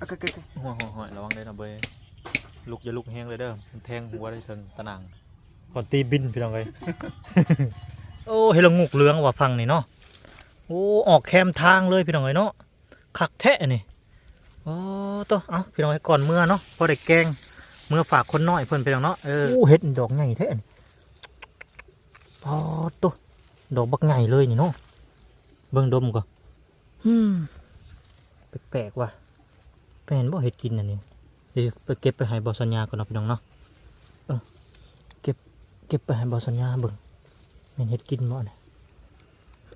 เอาเกะๆหัวหัวหัวระวังเลยนะเบยลุกอย่าลุกแห้งเลยเด้อมันแทงหัวได้ถึงตะนังก่อนตีบินพี่น้องเลยโอ้เฮดละงูกเหลืองว่ะฟังนี่เนาะโอ้ออกแคมทางเลยพี่น้องเลยเนาะคักแท้นี่โอ้ตัวเอ้าพี่น้องเอ้ยก่อนเมื่อเนาะพอได้แกงเมื่อฝากคนน้อยเพิ่นพี่น้องเนาะเออโอ้เฮ็ดดอกใหญ่แท้นี่พอตัวดอกบักใหญ่เลยนี่เนาะเบิ่งดมก่อนอืมแปลกๆว่ะ แม่นบ่เห็ดกินอันนี้เดี๋ยวไปเก็บไปให้บอสัญญาก่อนเนาะพี่น้องเนาะเออเก็บเก็บไปให้บอสัญญาเบิ่งแม่นเห็ดกินบ่เนี่ย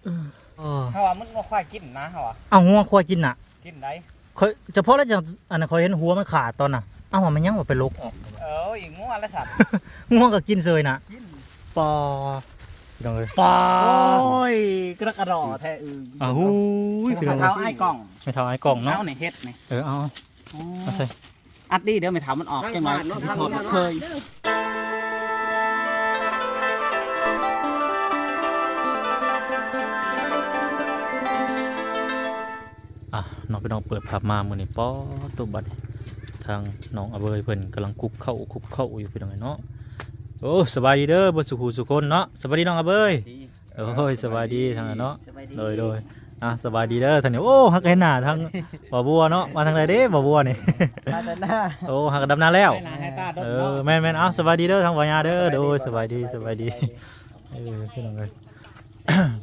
อืมอ๋อเฮาว่ามันบ่ค่อยกินนะเฮาว่าเอางัวควายกินน่ะ กินได้เคยเฉพาะแล้วจังอันนั้นเคยเห็นหัวมันขาดตอนน่ะเอ้าว่ามันยังว่าไปลกออกเอออีกงัวละสัตว์งัวก็กินเซยน่ะกินปอพี่น้องเอ้ยปอโอ้ยกระกระดอแท้อืออ้าวหูยพี่น้องเท้าเอ้ยไอ้กล่อง ไม่เท่าไอ้กล่องเนาะเท้าในเฮ็ดนี่เออเอาเอาใส่อัดดีเดี๋ยวไม่เท้ามันออกจังหน่อยโทษเคยอะน้องพี่น้องเปิดภาพมามื้อนี้ป้อตัวบัดนี้ทางน้องอเบยเพิ่นกำลังคุกเข้าคุกเข้าอยู่พี่น้องเอ้ยเนาะโอ้สบายดีเด้อบ่สุขสุคนเนาะสบายดีน้องอเบยโอ้ยสบายดีทางนั้นเนาะสบายดีโดยโดย อะสบายดีเด้อทางนี้โอ้ฮักเห็นหน้าทางบ่อบัวเนาะมาทางไหนเด้บ่อบัวนี่ มาแต่หน้าโอ้ฮักดำนาแล้ว ให้หน้าให้ตาดดเอเนาะอแม่นแม่นเอ้าสบายดีเด้อทางวายาเด้อโดยสบายดีสบายดีเออพี่น้องเอ้ย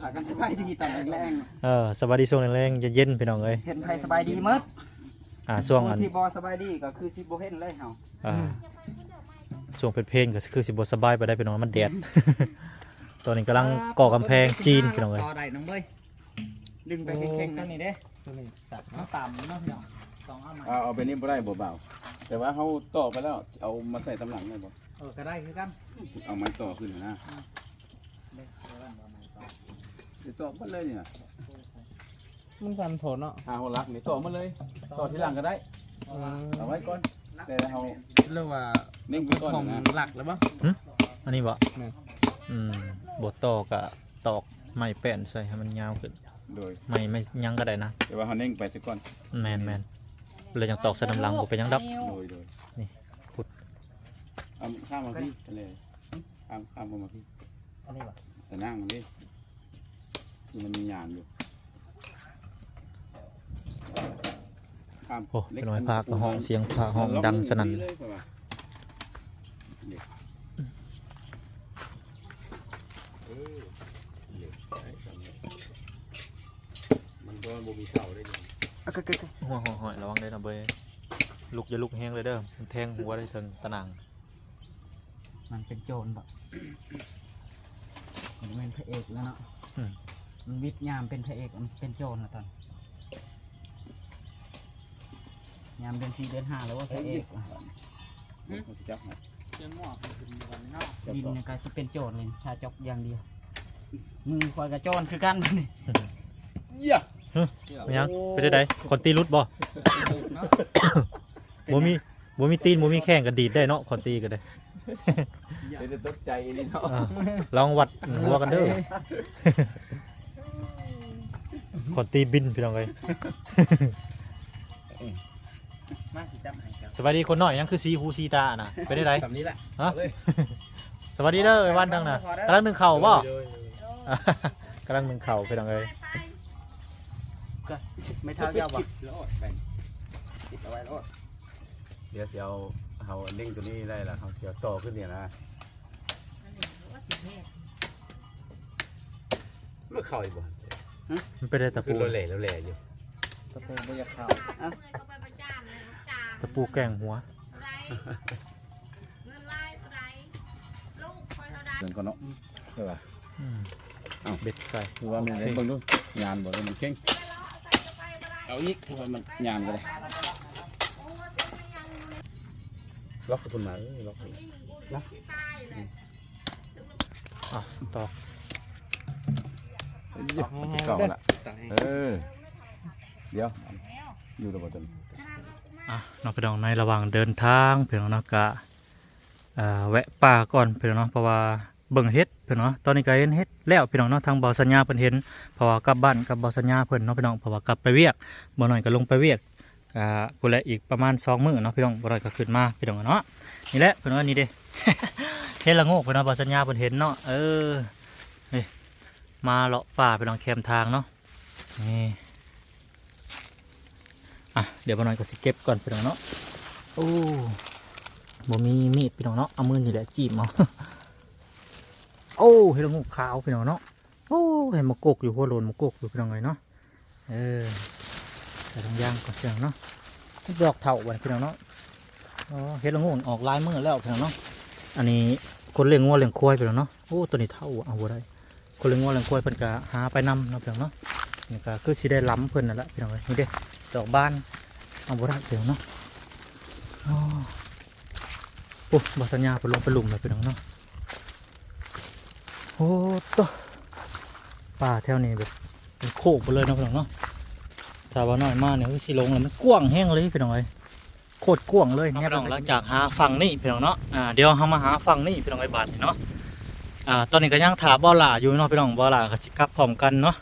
พากันสบายดีตอนแรงเออสบายดีช่วงแรงๆเย็นๆพี่น้องเอ้ยๆเห็นใครสบายดีหมดอ่าช่วงอันที่บ่สบายดีก็คือสิบ่เห็นเลยเฮาอ่าช่วงเป็นเพลงก็คือสิบ่สบายไปได้พี่น้องมันแดด ตอนนี้กำลังก่อกำแพงจีนพี่น้องเอ้ยต่อได้น้องเบ้ย ดึงไปเข่งๆนั่นนี่เด้ตัวนี้สัตว์เนาะตามเนาะพี่น้องสองเอามาเอาเอาไปนี่บ่ได้บ่เบาแต่ว่าเขาต่อไปแล้วเอามาใส่ตำหลังได้บ่เออก็ได้คือกันเอาไม้ต่อขึ้นนะเด้เดี๋ยวอันต่อมาต่อเดี๋ยวต่อหมาเลยเนี่ยมันสันโถนเนาะหาหัวลักนี่ต่อมาเลย ต่อที่หลังก็ได้เอาไว้ก่อนแต่เขาเรียกว่าเน่งไปก่อนของนะหลักแล้วปะอันนี้บ่แม่นอืมบทต่อกะตอกไม้แป้นใส่ให้มันยาวขึ้น โดยไม่ไม่ยังก็ได้นะแต่ว่าเขาเน่งไปซะก่อนแมนแมนเลยยังตอกใส่น้ำลังบ่เป็นหยังดับ โดยโดยนี่ขุด เอาข้ามมาพี่ทะเลข้ามข้ามมาพี่อันนี้ปะแต่นั่งมันดิที่มันมีหยานอยู่ข้ามโอ้เป็นน้อยพากก็ห้องเสียงพากห้องดังสนั่น เลยป่ะวะเด็กเออเด็กใช่ครับ มันก็บ่มีเสาได้เลยเอาเกะหัวหัวหัวระวังเลยนะเบยลุกอย่าลุกแห้งเลยเด้อมันแทงหัวได้ถึงตะนังๆมันเป็นโจรแบบมันเป็นพระเอกแล้วเนาะมันวิทย์ยามเป็นพระเอกมันเป็นโจรแล้วตอนยามเดือนสี่เดือนห้าแล้วว่าพระเอกว่ะเขาสิจับให้เสียงหม้อเป็นวันนอกจับดินต่อเนี่ยก็สิเป็นโจรเลยชาจกอย่างเดียวมือคอยกับโจรคือกันบัดนี่เยี่ย ไม่ยังไปได้ไดคนตีรุดบ่บ่มีบ่มีตีนบ่มีแข้งก็ดีดได้เนาะคนตีก็ได้เดี๋ยวจะตกใจนี่เนาะอ่าลองวัดหัวกันเด้อคนตีบินพี่น้องเอ้ยมาสิจับให้ครับสวัสดีคนน้อยยังคือสีหูสีตาน่ะไปได้ไดแบบนี้แหละฮะสวัสดีเด้อไอ้วันทั้งน่ะกำลังนึ่งเข่าวบ่กำลังนึ่งเข่าวพี่น้องเอ้ย ไม่เท่าเจ้าบ่แล้วแบ่งติดเอาไว้แล้วเดี๋ยวสิเอาเอาเล่งตัวนี้ได้ละเขาเสียวต่อขึ้นเนี่ยนะเมื่อเข่าอีกบ่มันไปได้ตะคือปูเราแหล่เราแหล่อยู่ตะปูบ่อยากเข้าตะปูแกงหัว เดินก่อนเนาะใช่ป่ะอืมเบ็ดใส่ คือว่ามันเบิ่งดูงานบ่ได้มันเก่ง เอาอีกคือว่ามันงานก็ได้ล็อกกับคนมาเอ้ยล็อกเลยอะต่อเก่าละเออเดี๋ยวอยู่ตัวบ่ตนอะน้องพี่น้องในระหว่างเดินทางพี่น้องเนาะกะอ่าแวะป่าก่อนพี่น้องเนาะเพราะว่าเบิ่งเฮ็ด พี่น้องตอนนี้ก็เห็นเฮ็ดแล้วพี่น้องเนาะทางบ่อสัญญาเพิ่นเห็นเพราะว่ากลับบ้านกับบ่อสัญญาเพิ่นเนาะพี่น้องเพราะว่ากลับไปเวียกบ่หน่อยก็ลงไปเวียกอ่าพูดแหละอีกประมาณสองมื้อเนาะพี่น้องบ่ได้ก็ขึ้นมาพี่น้องเนาะนี่แหละเพิ่นว่านี่เด้เห็นละโงกเพิ่นว่าบ่สัญญาเพิ่นเห็นเนาะเออนี่มาเลาะป่าไปลองแคมทางเนาะนี่อะเดี๋ยวบ่หน้อยก็สิเก็บก่อนพี่น้องเนาะโอ้บ่มีมีดพี่น้องเนาะเอามือนี่แหละจีบเอา โอ้เห็นละงกขาวพี่น้องเนาะโอ้เห็นมะกกอยู่หัวโลนมะกกอยู่พี่น้องเลยเนาะเออใส่ทางย่างก่อนพี่น้องเนาะดอกเถาวันพี่น้องเนาะอ๋อเห็ดละงกออกลายมือแล้วพี่น้องเนาะอันนี้คนเลี้ยงงัวเลี้ยงควายพี่น้องเนาะโอ้ตัวนี้เท่าเอาบ่ได้คนเลี้ยงงัวเลี้ยงควายเพิ่นก็หาไปนำเนาะพี่น้องเนาะนี่ก็คือสิได้ล้ำเพิ่นนั่นแหละพี่น้องเลยนี่เด้ดอกบานเอาบ่ได้พี่น้องเนาะโอ้บสัญญาเพิ่นลงไปหลุมเลยพี่น้องเนาะ อ้ตัวป่าแถวนี้แบบเป็นโคกไปเลยเนาะพี่น้องเนาะถ้าว่าน้อยมากเนี่ยคือสิลงแล้วมันกว้างแห้งเลยพี่น้องเอ้ยโคตรกว้างเลยเนี่ยพี่น้องหลังจากหาฝั่งนี่พี่น้องเนาะอ่าเดี๋ยวเรามาหาฝั่งนี่พี่น้องไอ้บาทนี่เนาะอ่าตอนนี้ก็ยังถาบ่อหล่าอยู่เนาะพี่น้องบ่อหล่าก็สิกลับพร้อมกันเนาะ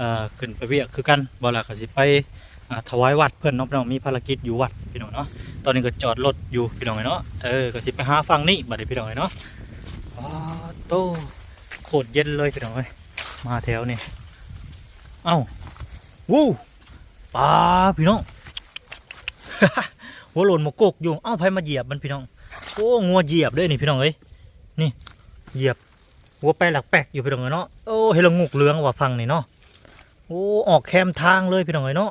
อ่าขึ้นไปเวียกคือกันบ่อหล่าก็สิไปอ่าถวายวัดเพื่อนเนาะพี่น้องมีภารกิจอยู่วัดพี่น้องเนาะตอนนี้ก็จอดรถอยู่พี่น้องเอ้ยเนาะเออก็สิไปหาฝั่งนี่บัดนี้พี่น้องเอ้ยเนาะอ๋อโตโคตรเย็นเลยพี่น้องเอ้ยมาแถวนี่เอ้าวู้ปลาพี่น้องหัวโหล่นหมกกกอยู่เอ้าไผมาเหยียบมันพี่น้องโอ้งัวเหยียบเลยนี่พี่น้องเอ้ยนี่เหยียบหัวไปหลักแปลกอยู่พี่น้องเอ้ยเนาะโอ้เฮลงูกเลืองว่าฟังนี่เนาะโอ้ออกแคมทางเลยพี่น้องเอ้ยเนาะ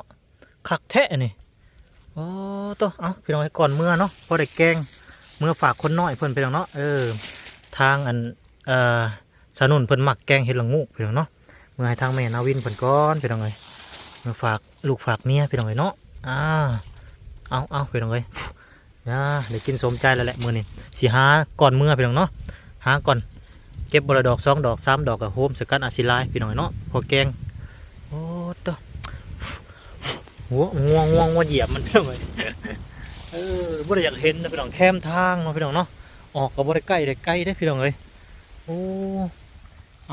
คักแท้นี่โอ้ตัวเอ้าพี่น้องเอ้ยก่อนเมื่อเนาะพอได้แกงเมื่อฝากคนน้อยเพิ่นพี่น้องเนาะเออทางอันเอ่อ สนุนเพิ่นมักแกงเห็ดละงูกพี่น้องเนาะเมื่อให้ทางแม่นาวินเพิ่นก้อนพี่น้องเอ้ยเมื่อฝากลูกฝากเมียพี่น้องเอ้ยเนาะอ่าเอาเอาพี่น้องเอ้ยนะได้กินสมใจแล้วแหละมือนี้สิหาก่อนเมื่อพี่น้องเนาะหาก่อนเก็บบระดอกสองดอกสามดอกกับโฮมสกัดอาซิลายพี่น้องเอ้ยเนาะพอแกงโอ้ตหัวง่วงง่วงว่าเหยียบมันพี่น้องเอ้ยเออบ่ได้อยากเห็นนะพี่น้องแคมทางเนาะพี่น้องเนาะออกก็บ่ได้ใกล้ได้ใกล้ได้พี่น้องเอ้ยโอ้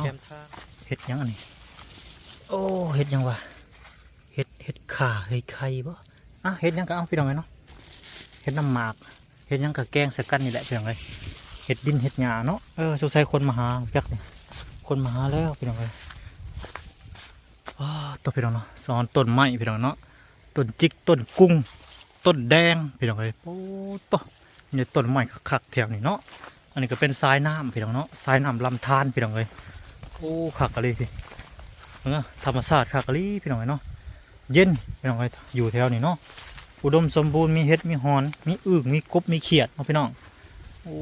แคมทางเห็ดหยังอันนี้โอ้เห็ดหยังวะเห็ดเห็ดข่าเห็ดไข่บ่อะเห็ดหยังก็เอาพี่น้องไงเนาะเห็ดน้ำหมากเห็ดหยังกับแกงใส่กันนี่แหละพี่น้องเลยเห็ดดินเห็ดหญ้าเนาะเออสงสัยคนมาหาจักนี่คนมาหาแล้วพี่น้องเลยว้าตัวพี่น้องเนาะสอนต้นไม้พี่น้องเนาะต้นจิกต้นกุ้งต้นแดงพี่น้องเลยโอ้ตัวนี่ต้นไม้คักๆแถวนี้เนาะอันนี้ก็เป็นทรายน้ำพี่น้องเนาะทรายน้ำลำธารพี่น้องเลย โอ้ขักะลีพี่เออธรรมชาติขักะลีพี่น้องเอ้เนาะเย็นพี่น้องเลยอยู่แถวนี้เนาะอุดมสมบูรณ์มีเห็ดมีหอนมีอึ่งมีกบมีเขียดเนาะพี่น้องโอ้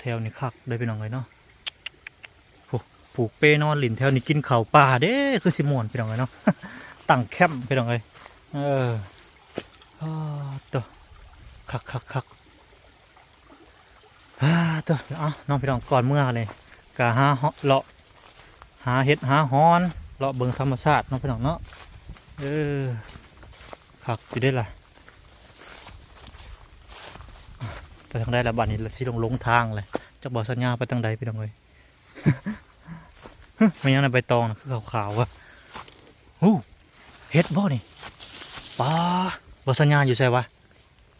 แถวนี้คักเลยพี่น้องเลยเนาะโอ้ผูกเปนอนหลินแถวนี้กินข้าวปลาเด้คือสิมวนพี่น้องเลยเนาะตั้งแคมป์พี่น้องเลยเอออตัวคักคักคักอ่าตัวเดี๋ยวเอาน้องพี่น้องก่อนเมื่อเลยกะหาเหาะเลาะ หาเห็ดหาหอนเลาะเบิงธรรมชาติน้องพี่น้องเนาะเออขักอยู่ได้ล่ะไปทางใดละบ้านนี้ละสิลงลงทางเลยจะบอกสัญญาไปทางใดพี่น้องเลยไม่ยังในใบตองนะคือขาวๆวะหูเห็ดบ่นี่ปลาบอสัญญาอยู่ใช่วะ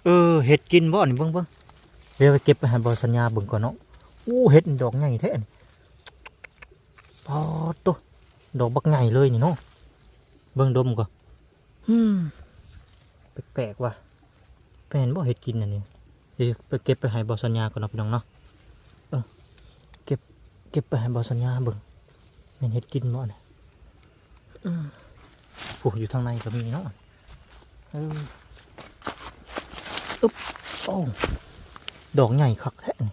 เออเห็ดกินบ่นี่เบิ่งเบิ่งเดี๋ยวไปเก็บไปห้บอสัญญาเบิ่งก่อนเนาะอู้เห็ดดอกใหญ่แท้นี่ พอตัวดอกบักใหญ่เลยนี่เนาะเบิ่งดมก่อนอืมแปลกๆว่ะเป็นบ่เห็ดกินอันนี้เดี๋ยวไปเก็บไปให้บอสัญญาก่อนเนาะพี่น้องเนาะเออเก็บเก็บไปให้บอสัญญาเบิ่งเป็นเห็ดกินบ่เนี่ยอืมโอ้อยู่ทางในก็มีเนาะเอออึ๊บโอ้ดอกใหญ่คักแท้นี่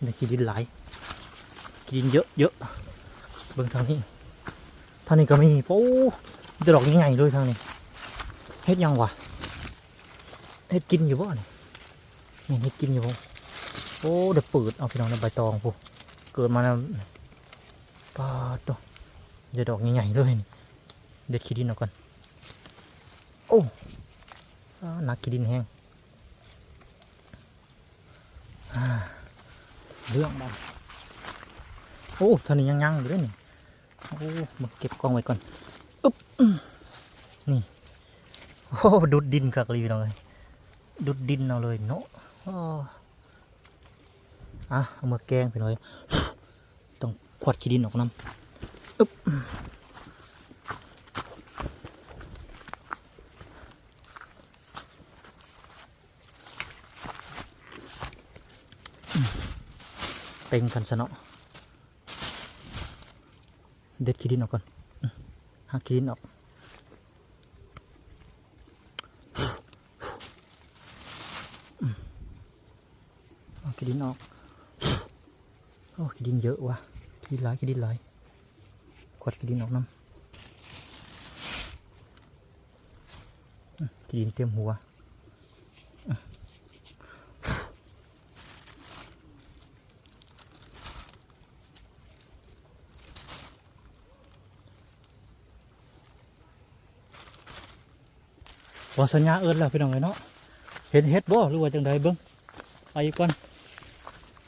อืมอืมได้กินดินไหลกินเยอะเยอะเบิ่งทางนี้ทางนี้ก็มีโอ้แต่ดอกใหญ่ๆเลยทางนี้เฮ็ดยังวะเฮ็ดกินอยู่บ่นี่แม่นเฮ็ดกินอยู่บ่โอ้เดี๋ยวเปิดเอาพี่น้องในใบตองพูเกิดมาแล้วปาดตัวเดี๋ยวดอกใหญ่ๆเลยเด็ดขี้ดินเอาก่อนโอ้นักกินดินแห้งอ่า เรื่องบ้างโอ้ท่านี้ยังยังอยู่ด้วยนี่โอ้มาเก็บกองไว้ก่อนอึ๊บนี่โอ้ดุดดินกักลีพี่น้องเลยดุดดินเอาเลยเนาะอะเอามาแกงไปหน่อยต้องขวดขี้ดินออกน้ำอึ๊บ เป่งกันซะเนาะเด็ดขี้ดินออกก่อนหักขี้ดินออกขี้ดินออกโอ้ขี้ดินเยอะว่ะขี้ดินหลายขี้ดินหลายขวดขี้ดินออกน้ำขี้ดินเต็มหัว ว่าสัญญาเอิญแล้วพี่น้องเลยเนาะเห็นเห็ดบ่หรือว่าจังใดเบิ้งไปอีกก่อน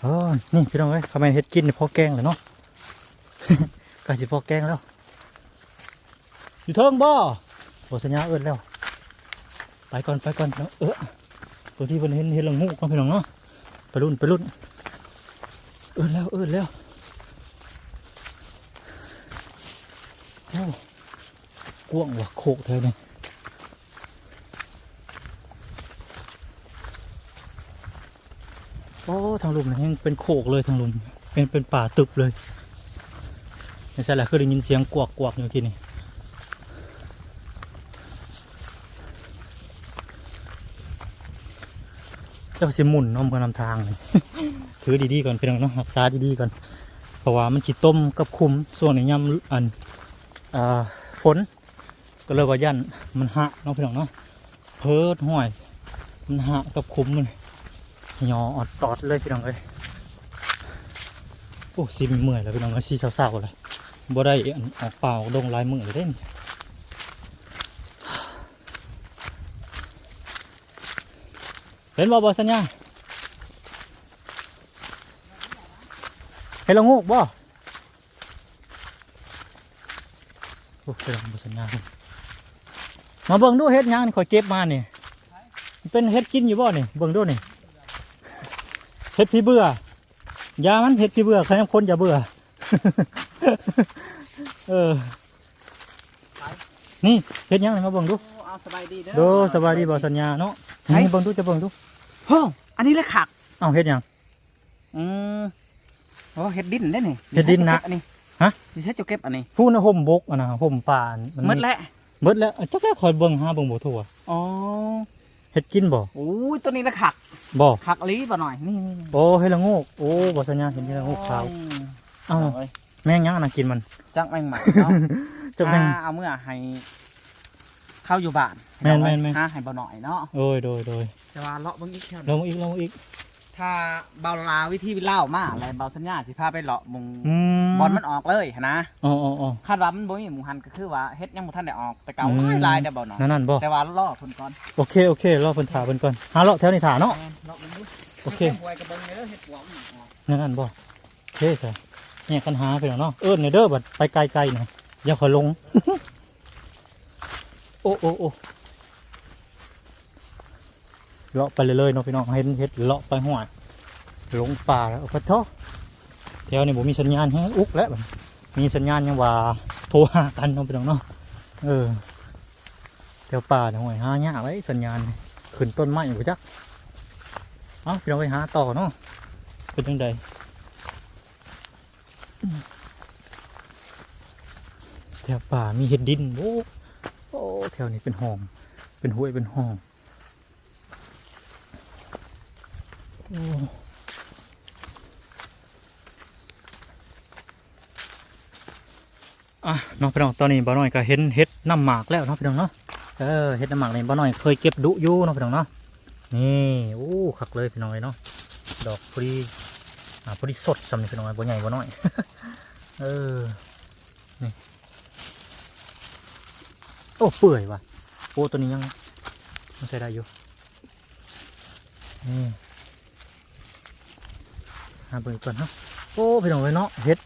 เออนี่พี่น้องเอ้ยทำไมเห็ดกินพอแกงเลยเนาะกาสิพอแกงแล้วอยู่เทิงบ่บ่สัญญาเอิ้นแล้ว ไปก่อนไปก่อนเนาะเออตัวที่เพิ่นเห็นเห็นละงูก่อนพี่น้องเนาะไปรุ่นไปรุ่นเอิ้นแล้วเอิ้นแล้วโอ้กว้างว่ะโคกเธอเนี่ย โอ้ทางลุมนี่ยังเป็นโขกเลยทางลุมเป็นเป็นป่าตึบเลยไม่ใช่แหละคือได้ยินเสียงกวกกวกอยู่ที่นี่เจ้าสิหมุนน้อมกันนำทางเลยถือดีๆก่อนพี่น้องเนาะรักษาดีๆก่อนเพราะว่ามันขีดต้มกับคุมส่วนในย่ำอันฝนก็เลยว่ายันมันหะเนาะพี่น้องเนาะเพิดห้อย มันหะกับคุมมัน ยออดตอดเลยพี่น้องเลยโอ้สิมีเมื่อยแล้วพี่น้องก็ซีเศร้าๆเลยบ่ได้อันออกเปล่าดงลายมือเลยเด้นเห็นบ่บ่สัญญาเห็นละงูกบ่โอ้เป็นบ่สัญญาเพิ่นมาเบิ่งดูเฮ็ดหยังนี่ข่อยเก็บมานี่มันเป็นเฮ็ดกินอยู่บ่นี่เบิ่งดูนี่เห็ดพี่เบื่อยามันเห็ดพี่เบื่อใครคนอย่าเบื่อ เออ นี่เห็ดหยังไงมาเบิ่งดูเอาสบายดีเด้อโดสบายดีบ่สัญญาเนาะนี่เบิ่งดูจะเบิ่งดูห้องอันนี้เลยขักเอ้าเห็ดหยังอืมโอ้เห็ดดินได้นี่เห็ดดินนะอันนี้ฮะดิฉันจะเก็บอันนี้ผู้นะห่มบกอะนะห่มป่านหมดแล้วเบิดแล้วจักแค่คอยเบิ่งหาเบิ่งบ่ทั่วอ๋อ เห็ดกินบ่โอ้ยตัวนี้ละขักบ่ขักลีบ่หน่อยนี่นี่นี่โอ้เห็ดละโงกโอ้บ่สัญญาเห็นเห็ดละโงกขาวอืมเอ้าเอ้ยแม่งยังอะนะกินมันจังแมงหมาเนาะจักแม่งหาเอาเมื่อให้เข้าอยู่บ้านแม่นแม่นแม่นหาให้บ่หน่อยเนาะโอ้ยโดยโดยแต่ว่าเลาะเบิ่งอีกแค่ลงอีกลงอีก ถ้าเบาลาวิธีเล่ามาอะไรเบาสัญญาสิพาไปเลาะมุงอืมบอลมันออกเลยนะอ๋ออ๋ออ๋อคาดว่ามันบ่มีหมูหันก็คือว่าเฮ็ดยังบ่ทันได้ออกแต่เก่าอืมหลายลายได้บ่เนาะนั่นนั่นบ่แต่ว่าล่อเพิ่นก่อนโอเคโอเครอเพิ่นถาเพิ่นก่อนหาเลาะแถวนี้ถาเนาะ แม่นเลาะมันดูโอเคหวยกระเบิงเด้อเฮ็ดหัวมันออกนั่นนั่นบ่โอเคใช่เนี่ยกันหาไปแล้วเนาะเอิ้นเนี่ยเด้อบัดไปไกลๆหน่อยอย่าขอยลง โอ้โอ้โอ้ เลาะไปเลยเลยๆเนาะพี่น้องเห็นเฮ็ดเลาะไปหัวลงป่าแล้วพะเทาแถวนี้บ่มีสัญญาณแฮงอุกแล้วมีสัญญาณยังว่าโทรหากันเนาะพี่น้องเนาะเออแถวป่าเนี่ยห่วยหายากไว้สัญญาณขึ้นต้นไม้อยู่จักเอาพี่น้องไปหาต่อเนาะเป็นจังใดแถวป่ามีเห็ดดินโอ้โอ้แถวนี้เป็นห้อง เป็นห้วยเป็นห้องโอ้อะน้องพี่น้องตอนนี้บ่าวน้อยก็เห็นเห็ดน้ำหมากแล้วเนาะพี่น้องเนาะเออเห็ดน้ำหมากนี่บ่าวน้อยเคยเก็บดุอยู่เนาะพี่น้องเนาะนี่โอ้คักเลยพี่น้อยเนาะดอกพอดีอ่าพอดีสดสำหรับพี่น้อยบ่ใหญ่บ่น้อยเออนี่โอ้เปื่อยว่ะโอ้ตัวนี้ยังมันใช้ได้อยู่นี่ หาเบิ่งก่อนเนาะโอ้พี่น้องเลยเนาะเฮ็ด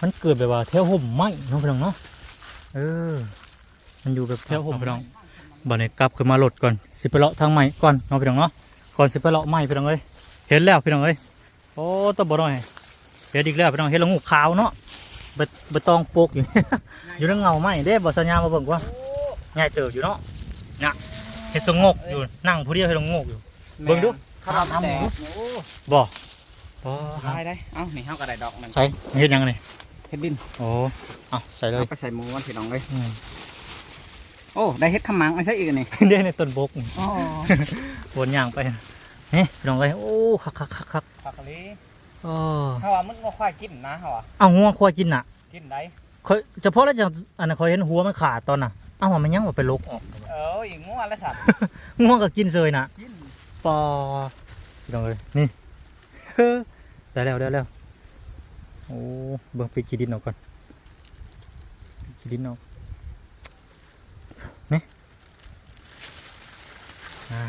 มันเกิดแบบว่าแถวห่มไม้เนาะพี่น้องเนาะเออ มันอยู่แบบแถวผมพี่น้องบัดนี้กลับขึ้นมาโหลดก่อนสิไปเลาะทางใหม่ก่อนเนาะพี่น้องเนาะก่อนสิไปเลาะใหม่พี่น้องเอ้ยเห็นแล้วพี่น้องเอ้ยโอ้ตัวบ่น้อยเห็นอีกแล้วพี่น้องเห็นและงูขาวเนาะใบใบตองโปกอยู่อยู่ในเงาไม้เด้บ่สัญญามาเบิ่งว่าง่ายเติบอยู่เนาะน่ะเฮ็ดสงกอยู่นั่งผู้เดียวเฮ็ดสงกอยู่เบิ่งดูข้าวทำหมูบ่ บ่ได้ได้เอ้านี่เฮาก็ได้ดอกหนึงใส่เฮ็ดยังไงนี่เฮ็ดดินโอ้เอาใส่เลยเอาไปใส่หมูกันพี่น้องเลยอืม โอ้ได้เฮ็ดขมังไม่ใช่อีกนี่เด้ในต้นบกนี่อ๋อวนย่างไปเฮ้ยพี่น้องเอ้ยโอ้คักคักคักคักผักกะลีโอ้เฮาว่ามันบ่ค่อยกินนะเฮาว่าเอางัวควายกินน่ะกินได้เคยเฉพาะแล้วจังอันนั้นเคยเห็นหัวมันขาดตอนน่ะเอ้าว่ามันยังว่าไปลกออกเอออีกงัวและสัตว์งัวก็กินเซยน่ะ กินปอพี่น้องเอ้ยนี่เฮ้อ ได้แล้วได้แล้วโอ้เบิ่งไปกีดินออกก่อนปิดกีดินออกนี่อ่า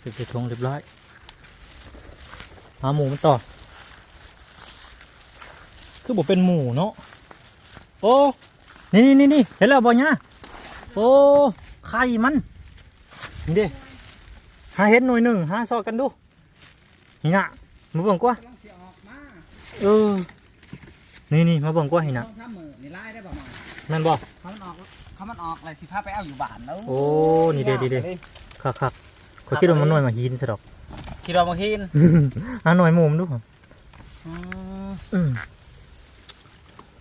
เก็บใส่ถุงเรียบร้อยหาหมูมันต่อ คือบอกเป็นหมูเนาะโอ้นี่นี่นี่เห็นแล้วบ่เนี่ยโอ้ไข่มันนี่เด้หาเห็นหน่วยหนึ่งหาซอกันดูนี่นะมาเบิ่งกว่า เออ นี่นี่มาเบิ่งกว่านี่ต้น่ะองทำมือนี่ไล่ได้บ่มาแม่นบ่เขามันออกเขามันออกอะไรสิพาไปเอาอยู่บ้านแล้วโอ้ นี่เด้ดีเด้คักคักเขาคิดว่ามันหน่วยมาหินซะดอกคิดว่าบางทีนหาหน่วยหมูมนดูครับอืมอืม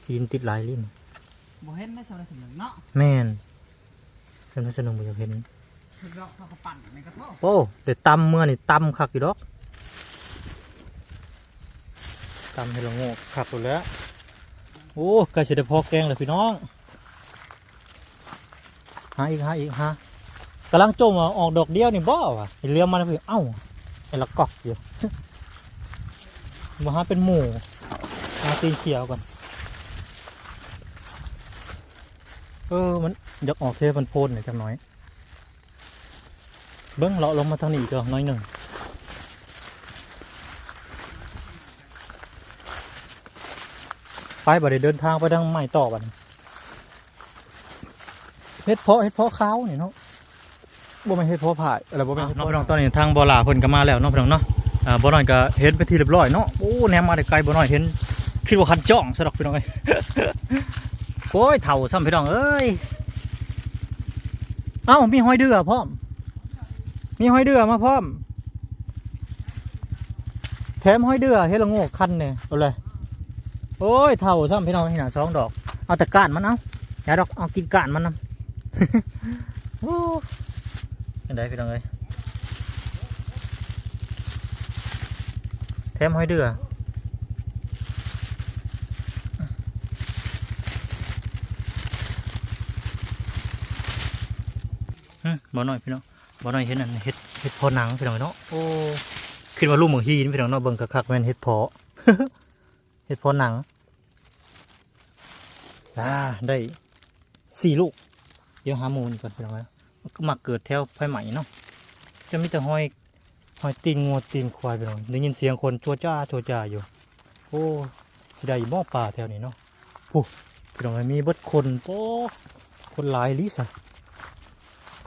หินติดหลายลิ้นบ่เห็นได้สำหรับสำนึกเนาะแม่นเพิ่นว่าสนุกบ่อยากเห็นคือเราเขาก็ปั่นในกระทะโอ้เดี๋ยวตำเมื่อนี่ตำคักอยู่ดอก ตำให้เราโง่คักหมดแล้ว โอ้ใกล้จะได้พอแกงเลยพี่น้อง หาอีกหาอีกหากำลังจมว่าออกดอกเดียวนี่บ่วะเห็นเลี้ยงมันแล้วพี่เอ้าไอ้ละกอกอยู่มาหาเป็นหมูหาตีนเขียวก่อนเออมันอยากออกเทมันโพนหน่อยจังน้อย เบิ้งเลาะลงมาทางนี้อีก็น้อยหนึ่ง ไปบ่ได้เดินทางไปทางใหม่ต่อบัดนี้เฮ็ดเพาะเฮ็ดเพาะขาวนี่เนาะบ่แม่นเฮ็ดเพาะผายอะไรบ่แม่นเฮ็ดเพาะน้องตอนนี้ทางบ่อหลาเพิ่นก็มาแล้วเนาะพี่น้องเนาะอ่าบ่น้อยก็เห็นไปที่เรียบร้อยเนาะโอ้แนมมาได้ไกลบ่น้อยเห็นคิดว่าคันจ้องซะดอกพี่น้องเอ้ยโอ้ยเฒ่าซ้ำพี่น้องเอ้ยเอ้ามีหอยเดือพร้อม มีหอยเดือมาพร้อม แถมหอยเดือเฮ็ดละโงกคันเนี่ยเอาเลย โอ้ยเท่าซ้ำพี่น้องที่หนาสองดอก เอาแต่ก้านมันเอาอย่าดอกเอากินก้านมันนะโอ้ยังไงพี่น้องเลยแถมห้อยเดือบ่หน่อยพี่น้องบ่หน้อยเห็นอันเฮ็ดเฮ็ดพอหนังพี่น้องเนาะโอ้คิดว่าลูกหมูฮีนพี่น้องเนาะเบิ่งคักแม่นเฮ็ดพอ เฮ็ดพอหนังอ่าได้สี่ลูก เดี๋ยวหามูนก่อนพี่น้องนาะก็มักเกิดแถวไฟใหม่เนาะจะมีแต่ห้อยห้อยตีนงัวตีนควายพี่น้องได้ยินเสียงคนจัวจ้าจัวจ้าอยู่ โอ้สิได้บ่ป่าแถวนี้เนาะผู้พี่น้องมีเบิดคนโอ้คนหลายลิซะ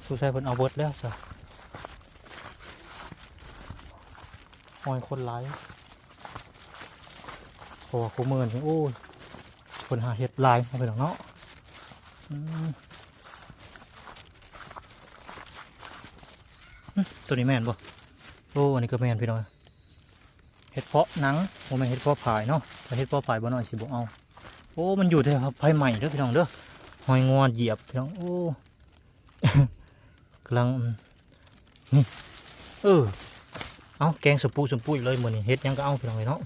สู้ใส่เพิ่นเอาเบิดแล้วซะหอยคนร้าย พอคูเมินนี่โอ้ยคนหาเห็ดลายมาไปหรอกเนาะตัวนี้แม่นบ่โอ้อันนี้ก็แม่นพี่น้องเห็ดเพาะหนังโมแม่นเห็ดเพาะผายเนาะแต่เห็ดเพาะผายบ่น้อยสิบ่เอาโอ้มันอยู่แถวไผ่ใหม่เด้อพี่น้องเด้อหอยงอนเหยียบพี่น้องโอ้กำลังนี่เออเอาแกงสมปูสมปูอีกเลยมือนี่เฮ็ดยังก็เอาไปหน่อยเนาะ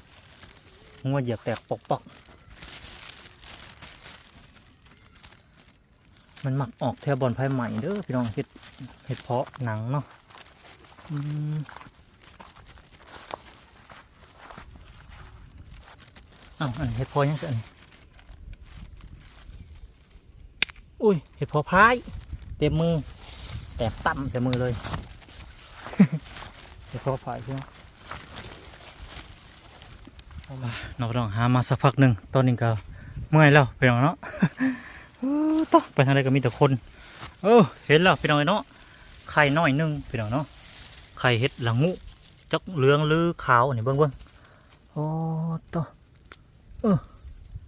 งัวเหยียบแตกปอกปอกมันหมักออกแถวบอลไผ่ใหม่เด้อพี่น้องเฮ็ดเฮ็ดเพาะหนังเนาะอืมเอาอันเฮ็ดเพาะยังไงอุ้ยเฮ็ดเพาะพายเต็มมือแตกต่ำใส่มือเลยเดี๋ยวเขาฝ่ายใช่ไหม น้องน้องหามาสักพักหนึ่งตอนนี้ก็เมื่อยแล้วไปน้องเนาะต้องไปทางใดก็มีแต่คน เออเห็นแล้วพี่น้องเนาะไข่น้อยหนึงพี่น้องเนาะไข่เห็ดหละงูจักเหลืองหรือขาวนนี้เบิ่งเบิ่งโอ้ตัวเออ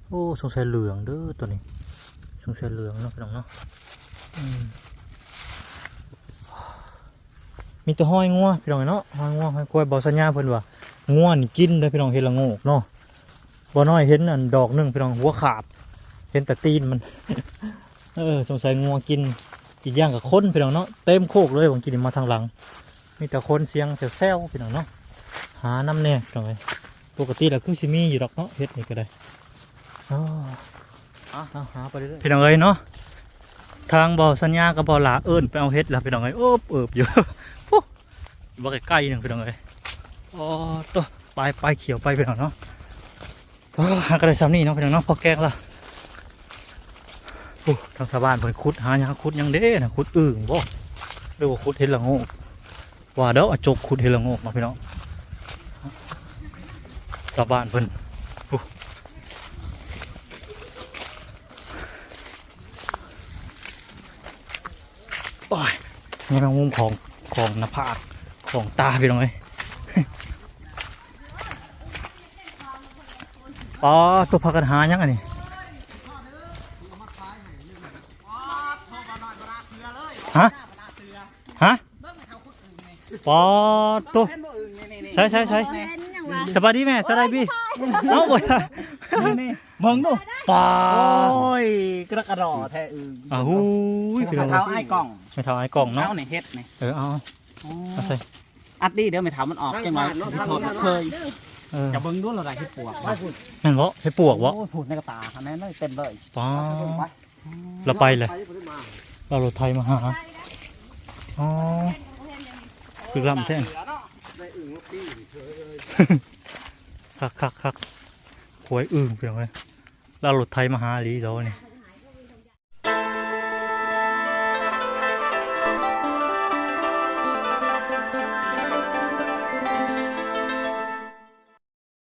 โอ้สงสัยเหลืองเด้อตัวนี้สงสัยเหลืองเนาะพี่น้องเนาะมีแตัวห้อยงัวพี่น้องเนาะห้อยงัวห้อยกล้วยบอสัญญาเพิ่นว่า งัวนี่กินได้อพี่น้องเห็ดละโงกเนาะบ่น้อยเห็นอันดอกหนึงพี่น้องหัวขาด เห็นแต่ตีนมัน เออสงสัยงัวกินอีกอย่างกับคนพี่น้องเนาะเต็มโคกเลยผมกินมาทางหลังมีแต่คนเสียงแซวๆพี่น้องเนาะหาน้ำแน่พี่น้องเลยปกติแล้วคือสิมีอยู่ดอกเนาะเฮ็ดนี่ก็ได้อ๋อเอาเอาหาไปเรื่อยๆพี่น้องเอ้ยเนาะทางบ่อสัญญากับบ่อหลาเอิ้นไปเอาเฮ็ดแล้วพี่น้องเอ้ยโอบเอิบอยู่โอ้บ่ใกล้ๆหนึงพี่น้องเอ้ย อ๋อตัวไปไปเขียวไปพี่น้องเนาะโอ้หาก็ได้ซ้ำนี่เนาะพี่น้องเนาะพอแกงละโอ้ทางชาวบ้านเพิ่นขุดหาหยังขุดหยังเด้นะขุดอึ่งบ่หรือว่าขุดเห็ดละโงกว่าเด้อจกขุดเห็ดละโงกมาพี่น้องชาวบ้านเพิ่นโอ้ยนี่เป็นมุมของของหน้าผากของตาพี่น้องเอ้ย อ๋อตัวพักกันหาหยังอันนี้ฮะฮะปอตัวใช่ใช่ใช่เห็นยังวะสบายดีแม่สบายดีเอ้าบ่ได้นี่เบิ่งดูปาโอ้ยกระกระดอแท้อึงอ้าวหูยพี่น้องเท้าไอ้กล่องไม่เท่าไอ้กล่องเนาะเท้าในเฮ็ดนี่เออเอาเอาใส่อัดดีเดี๋ยวไม่เท้ามันออกจังหวะโทษเคย เออจะเบิ่งดูเราได้ที่ปวกวะแม่นบ่ให้ปวกบ่โอ้ยพูดในกระตาอันนั้นเลยเต็มเลยปาเราไปเลยเรารถไทยมาหาอ๋อคือลำแท่งคักคักคักหวยอึ่งเพียงเลยเรารถไทยมาหาลีเราเนี่ย